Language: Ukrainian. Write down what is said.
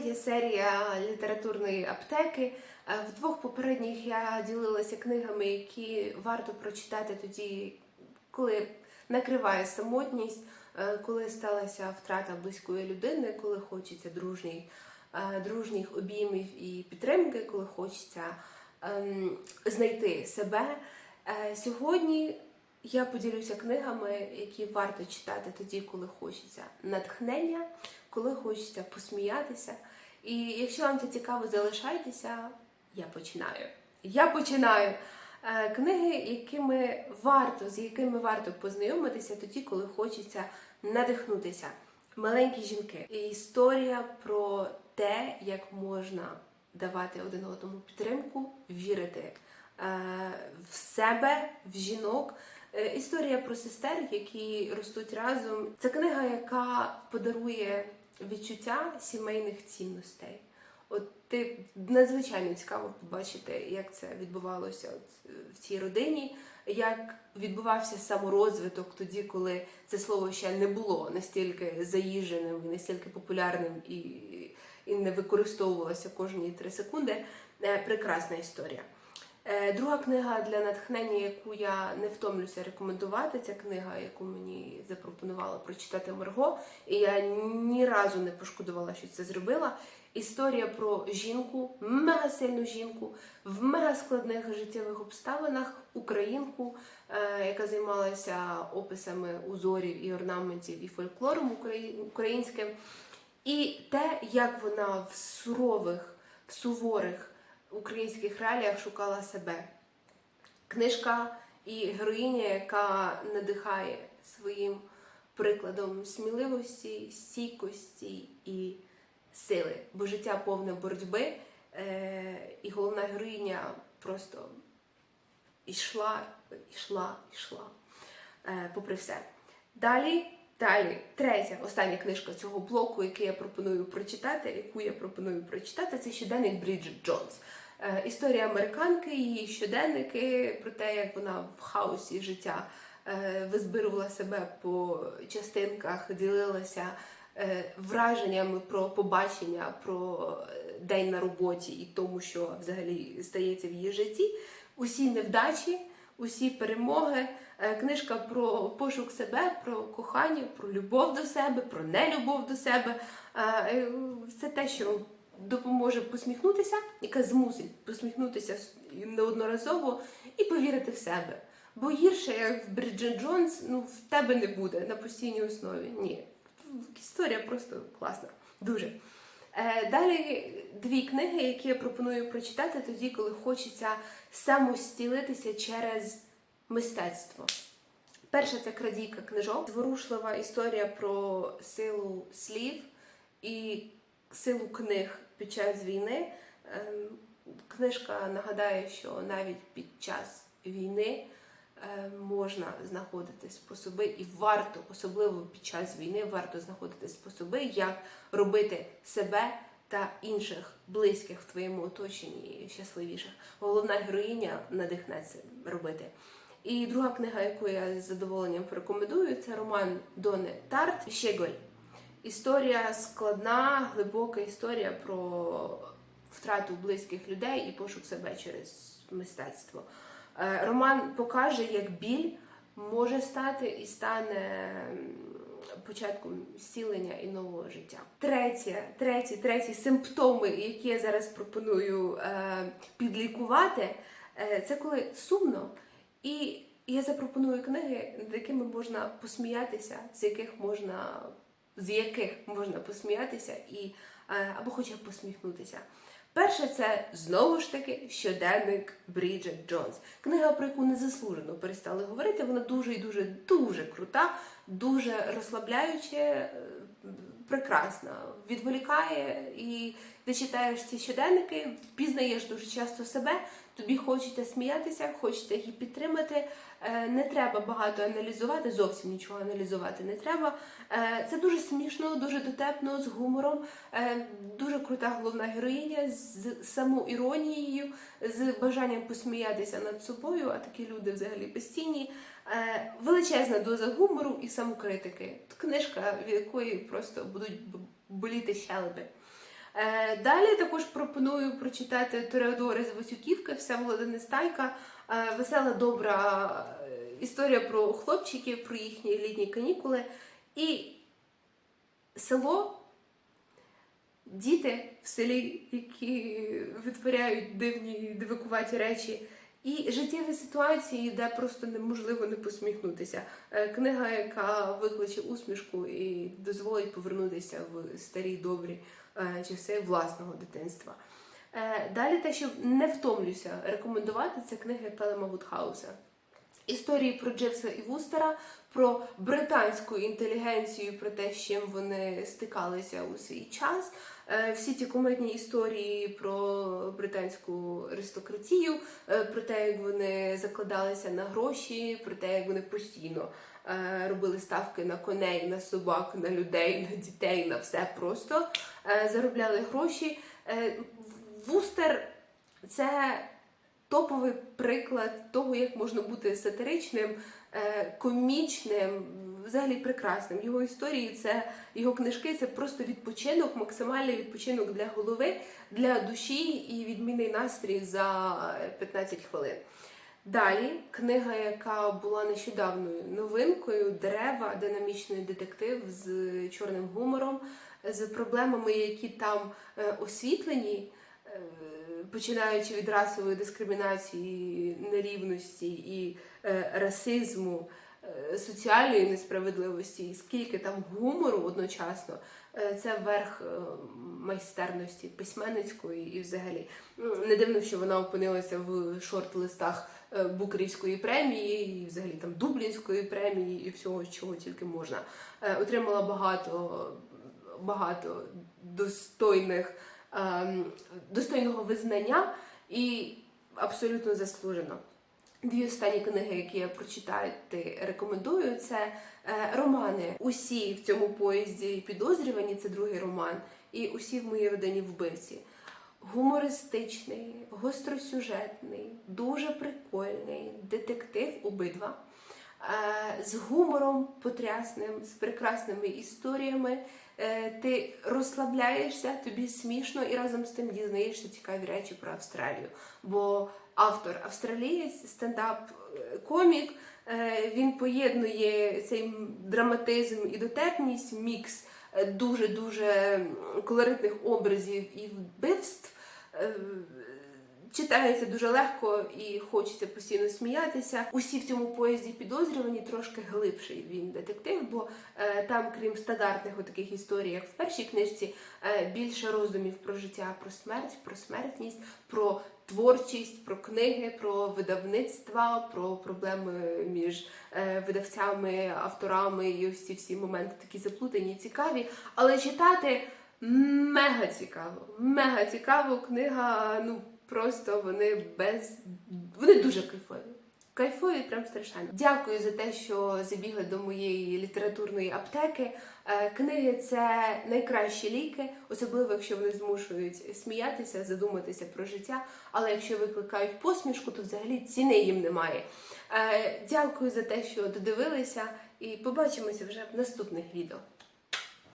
третя серія літературної аптеки. Е, В двох попередніх я ділилася книгами, які варто прочитати тоді, коли накриває самотність, е, коли сталася втрата близької людини, коли хочеться дружній, е, дружніх обіймів і підтримки, коли хочеться ем, знайти себе. Сьогодні я поділюся книгами, які варто читати тоді, коли хочеться натхнення, коли хочеться посміятися. І якщо вам це цікаво, залишайтеся, я починаю. Я починаю. Е, Книги, якими варто, з якими варто познайомитися тоді, коли хочеться надихнутися. Маленькі жінки. Історія про те, як можна давати один одному підтримку, вірити е, в себе, в жінок. Е, Історія про сестер, які ростуть разом. Це книга, яка подарує відчуття сімейних цінностей. От ти надзвичайно цікаво побачити, як це відбувалося от, е, в цій родині, як відбувався саморозвиток тоді, коли це слово ще не було настільки заїждженим і настільки популярним і, і не використовувалося кожні три секунди. Е, Прекрасна історія. Е, Друга книга для натхнення, яку я не втомлюся рекомендувати, це книга, яку мені запропонувала прочитати Марго, і я ні разу не пошкодувала, що це зробила. Історія про жінку, мега сильну жінку в мега складних життєвих обставинах, українку, е, яка займалася описами узорів і орнаментів і фольклором українським, і те, як вона в сурових, в суворих українських реаліях шукала себе. Книжка і героїня, яка надихає своїм прикладом сміливості, стійкості і сили, бо життя повне боротьби, е, і головна героїня просто йшла, йшла, йшла, е, попри все. Далі, далі, третя, остання книжка цього блоку, який я пропоную прочитати, яку я пропоную прочитати, це щоденник Бріджит Джонс. Е, Історія американки, її щоденники про те, як вона в хаосі життя е, визбирувала себе по частинках, ділилася е, враженнями про побачення, про день на роботі і тому, що взагалі стається в її житті. Усі невдачі, усі перемоги. Е, Книжка про пошук себе, про кохання, про любов до себе, про нелюбов до себе. Е, Це те, що допоможе посміхнутися, яка змусить посміхнутися неодноразово і повірити в себе. Бо гірше, як в Бріджит Джонс, ну в тебе не буде на постійній основі. Ні. Історія просто класна. Дуже. Е, Далі дві книги, які я пропоную прочитати тоді, коли хочеться самостілитися через мистецтво. Перша це крадійка книжок, зворушлива історія про силу слів і силу книг під час війни. Ем, Книжка нагадає, що навіть під час війни можна знаходити способи, і варто, особливо під час війни, варто знаходити способи, як робити себе та інших близьких в твоєму оточенні щасливіших. Головна героїня надихне це робити. І друга книга, яку я з задоволенням порекомендую, це роман Дони Тарт Щеголь. Історія складна, глибока історія про втрату близьких людей і пошук себе через мистецтво. Е, Роман покаже, як біль може стати і стане початком зцілення і нового життя. Третє, треті, треті симптоми, які я зараз пропоную е, підлікувати, е, це коли сумно. І я запропоную книги, над якими можна посміятися, з яких можна з яких можна посміятися і або хоча б посміхнутися. Перше, це знову ж таки щоденник Бріджит Джонс. Книга, про яку незаслужено перестали говорити. Вона дуже і дуже дуже крута, дуже розслабляюча, е, прекрасна, відволікає, і ти читаєш ці щоденники, впізнаєш дуже часто себе. Тобі хочеться сміятися, хочеться її підтримати. Е, Не треба багато аналізувати, зовсім нічого аналізувати не треба. Е, Це дуже смішно, дуже дотепно, з гумором. Е, Дуже крута головна героїня з самоіронією, з бажанням посміятися над собою, а такі люди взагалі постійні. Величезна доза гумору і самокритики. Книжка, від якої просто будуть боліти щелепи. Е, Далі також пропоную прочитати Тореодори з Васюківки, вся Нестайка. Е, Весела, добра е, історія про хлопчиків, про їхні літні канікули. І село, діти в селі, які витворяють дивні дивикуваті речі. І життєві ситуації, де просто неможливо не посміхнутися. Е, Книга, яка викличе усмішку і дозволить повернутися в старі добрі е, часи власного дитинства. Е, Далі те, що не втомлюся рекомендувати, це книги Пелема Вудхауса. Історії про Дживса і Вустера, про британську інтелігенцію, про те, з чим вони стикалися у свій час. Е, Всі ті кумедні історії про британську аристократію, е, про те, як вони закладалися на гроші, про те, як вони постійно е, робили ставки на коней, на собак, на людей, на дітей, на все просто заробляли гроші. Вустер це топовий приклад того, як можна бути сатиричним, комічним, взагалі прекрасним. Його історії, це його книжки, це просто відпочинок, максимальний відпочинок для голови, для душі і відмінний настрій за 15 хвилин. Далі книга, яка була нещодавньою новинкою Дерева, динамічний детектив з чорним гумором, з проблемами, які там е, освітлені, е, починаючи від расової дискримінації, нерівності і е, расизму, е, соціальної несправедливості, і скільки там гумору одночасно, е, це верх майстерності письменницької і взагалі. Не дивно, що вона опинилася в шорт-листах Букерівської премії, і взагалі там Дублінської премії і всього, чого тільки можна. Отримала багато, багато достойних, достойного визнання і абсолютно заслужено. Дві останні книги, які я прочитати рекомендую, це е, романи. Усі в цьому поїзді підозрювані, це другий роман, і усі в моїй родині вбивці. Гумористичний, гостросюжетний, дуже прикольний детектив обидва. Е, З гумором потрясним, з прекрасними історіями. Е, Ти розслабляєшся, тобі смішно і разом з тим дізнаєшся цікаві речі про Австралію. Бо автор австралієць, стендап-комік, е, він поєднує цей драматизм і дотепність, мікс дуже дуже колоритних образів і вбивств. Читається дуже легко і хочеться постійно сміятися. Усі в цьому поїзді підозрювані трошки глибший він детектив, бо е, там, крім стандартних таких історій, як в першій книжці, е, більше роздумів про життя, про смерть, про смертність, про творчість, про книги, про видавництва, про проблеми між е, видавцями, авторами і ці всі моменти такі заплутані, цікаві. Але читати мега цікаво. Мега цікаво. Книга, ну просто вони без. Вони дуже кайфові. Кайфові, прям страшенно. Дякую за те, що забігли до моєї літературної аптеки. Е, Книги це найкращі ліки, особливо якщо вони змушують сміятися, задуматися про життя. Але якщо викликають посмішку, то взагалі ціни їм немає. Е, Дякую за те, що додивилися, і побачимося вже в наступних відео.